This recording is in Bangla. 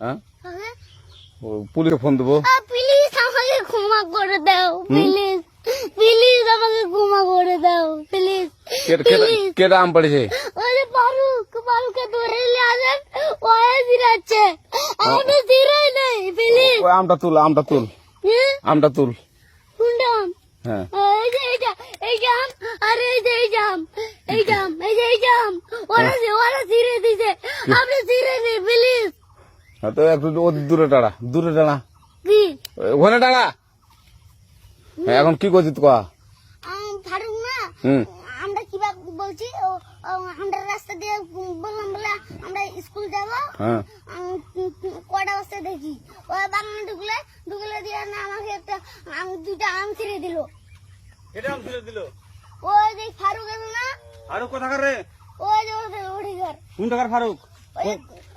হ্যাঁ? পুলিশে ফোন দেবো। প্লিজ আমাকে ক্ষমা করে দাও প্লিজ প্লিজ আমাকে ক্ষমা করে দাও প্লিজ কেটা আম পড়েছে? যে ফারুক ফারুককে ধরে নিয়ে আসেন ওয়ে জিরাচ্ছে আমি জিরাই নেই প্লিজ ওই আমটা তুল আমটা তুল। আমটা তুল। কোনটা আম? হ্যাঁ। এই যে এইটা এই জাম আর এই যে এই জাম এই জাম এই যে এই জাম ওরা ওরা জিরে দিছে। আপনি জিরে নেই প্লিজ হ্যাঁ, তো একটু ও দূরে টাড়া দূরে টাড়া কি? ওখানে টাড়া হ্যাঁ, এখন কি করছিস কয়া আম, ফারুক না আমরা কিবা বলছি ও, ও, আমরা রাস্তা দিয়ে বললাম বলে আমরা স্কুল যাব। হ্যাঁ। কটা বস্তা দেখি। ওই বাগানে ঢুকলে ঢুকলে দিয়ে না আমাকে একটা আম দুটা আম ছিঁড়ে দিল। এটা আম ছেড়ে দিল? ওই যে ফারুক এলো না। আরও কোথাকার রে? ওই যে ওদের ঘর। কোন টাকার ফারুক?